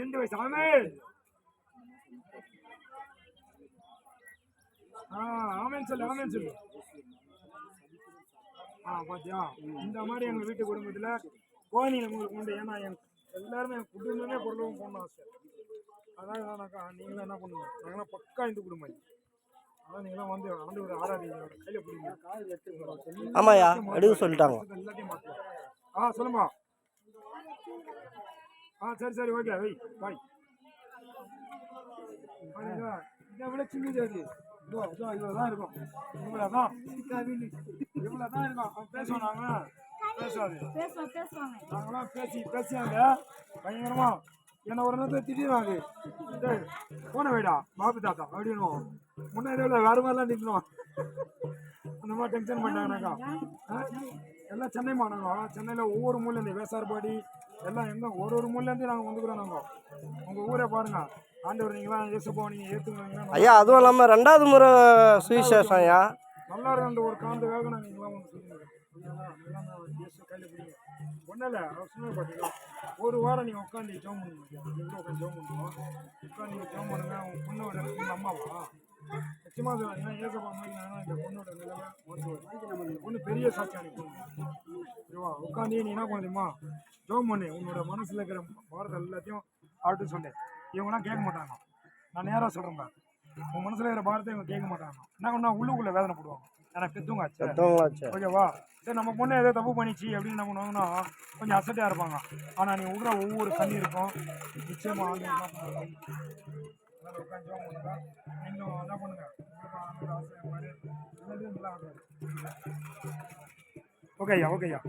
ரெண்டு வயசு. ஆமே ஆ ஆமேன்னு சொல்லு ஆமேன்னு சொல்லு. ஆ பாத்தியா? இந்த மாதிரி எங்க வீட்டு குடும்பத்துல கோழி உங்களுக்கு உண்டு. ஏன்னா என் எல்லாருமே என் குடும்பமே பொருளும் போகணும் ஆசை அதான் என்னன்னாக்கா நீங்களும் என்ன பண்ணுங்க? நாங்களாம் பக்கா இந்து குடும்பம். அதான் நீங்களாம் வந்து ஆண்டு ஒரு ஆறாதீங்க கையில பிடிங்க. ஆமாய்யா எடுக்க சொல்லிட்டாங்க. எல்லாத்தையும் மாற்றுவோம் ஆ சொல்லுமா. ஆ சரி சரி ஓகே. வை பாய் இதை விட சின்னது அது. இதோ இதோ இவ்வளோ தான் இருக்கும். இவ்வளோ தான் இவ்வளோ தான் இருக்கும். அவன் பேசுவான் நாங்களாம் பேசாது. பேசுவோம் நாங்களாம் பேசி பேசியாங்க. பயங்கரமா. என்ன ஒரு நேரத்தில் திடீர்னாங்க டேய் போன வைடா பாபு தாத்தா அப்படின்னு முன்னே இதில் வேறு மாதிரிலாம் அந்த மாதிரி டென்ஷன் பண்ணிட்டாங்கனாக்கா. ஆ? எல்லாம் சென்னை மாநகரம். சென்னையில் ஒவ்வொரு மூலையிலேருந்து வேசார்பாடி எல்லாம் எங்கே ஒரு ஒரு மூலையிலேருந்து நாங்கள் வந்துக்கிறோம் நாங்கள் உங்கள் ஊரை பாருங்க. ஆண்டவர் நீங்களாம் ஏசப்போ நீங்கள் ஏற்றுக்குவீங்கன்னா ஐயா அதுவும் இல்லாமல் ரெண்டாவது முறை சுவிசேஷம் ஐயா. நல்லா இருந்த ஒரு காண்டு வேக நான் நீங்களாம் ஒன்று கையில் பிடிங்க ஒன்றும் இல்லை அவர் சொன்னது பார்த்தீங்களா ஒரு வாரம் நீங்கள் உட்காந்து ஜோம் பண்ணுங்க. நீங்கள் உட்காந்து ஜோம் பண்ணுவோம். உட்காந்து ஜோம் பண்ணுங்க உங்கள் பொண்ணோட அம்மாவா? நிச்சயமாக ஏசப்பா மாதிரி நான் இந்த பொண்ணோட நிலைமை பொண்ணு பெரிய சாட்சி அனுப்புங்க ஓகேவா உட்காந்து நீ என்ன பண்ணுமா ஜோம் பண்ணு உன்னோட மனசில் இருக்கிற பாரத எல்லாத்தையும் ஆட்டு சொன்னேன் இவங்களாம் கேட்க மாட்டாங்க. நான் நேராக சொல்கிறேன். உன் மனசில் இருக்கிற பாரத்தை இவங்க கேட்க மாட்டாங்க. என்ன பண்ணா உள்ளுக்குள்ளே வேதனை போடுவாங்க. எனக்கு பெற்றவங்களாச்சு ஓகேவா? சரி நம்ம பொண்ணு ஏதோ தப்பு பண்ணிச்சு அப்படின்னு என்ன பண்ணுவாங்கன்னா கொஞ்சம் அசட்டாக இருப்பாங்க. ஆனால் நீ விடுற ஒவ்வொரு கண்ணீருக்கும் நிச்சயமாக உட்காந்து நீங்களும் என்ன பண்ணுங்க? ஆசை மாதிரி நல்லது நல்லா ஆகும். ஓகேய்யா ஓகேய்யா